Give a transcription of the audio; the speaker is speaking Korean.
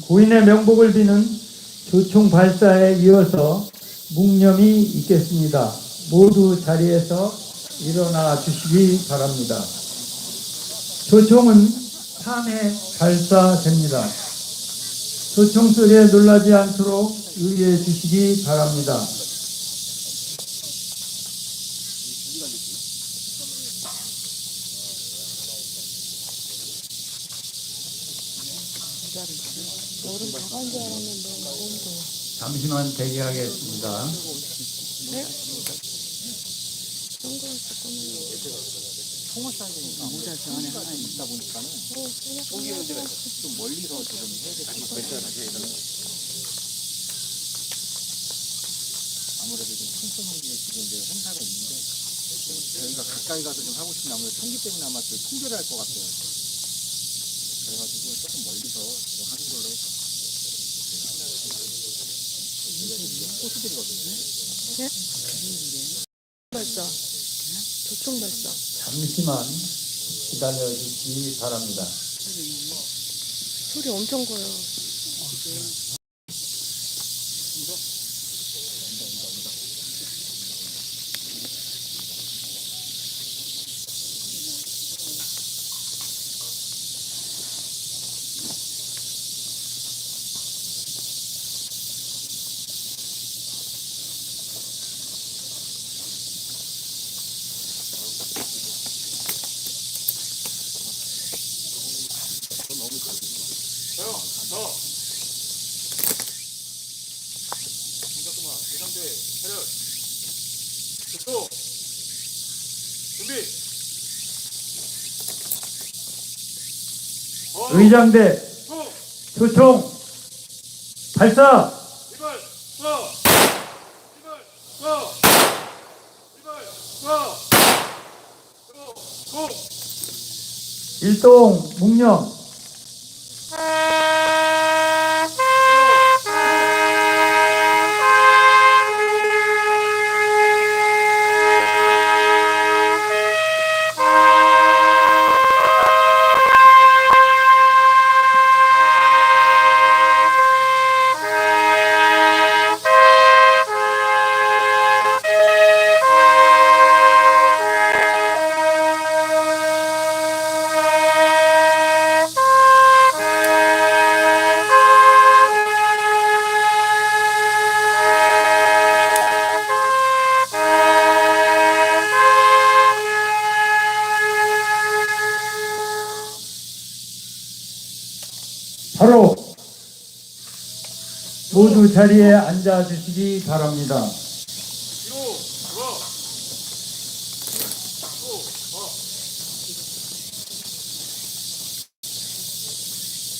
고인의 명복을 비는 조총 발사에 이어서 묵념이 있겠습니다. 모두 자리에서 일어나 주시기 바랍니다. 조총은 3회 발사됩니다. 조총 소리에 놀라지 않도록 유의해 주시기 바랍니다. 여름 다간줄 알았는데 너무 더워. 잠시만 대기하겠습니다. 네? 선글라스 꺼내요. 모자 저 안에 하나 있다 보니까는 어, 그냥 좀 멀리서 지금 해야 될것 같아요. 아무래도 좀 풍성한 게 지금 이제 행사가 있는데 저희가 가까이 가서 좀 하고 싶은데 아무래도 총기 때문에 아마 그 통제를 할 것 같아요. 그래가지고 조금 멀리서 좀 하는 걸로 해서 호수들이거든요. 발사. 조총 발사. 잠시만 기다려 주시기 바랍니다. 소리 엄청 커요. 의장대 발사 써! 고! 고! 일동 묵념 바로 모두 자리에 앉아 주시기 바랍니다.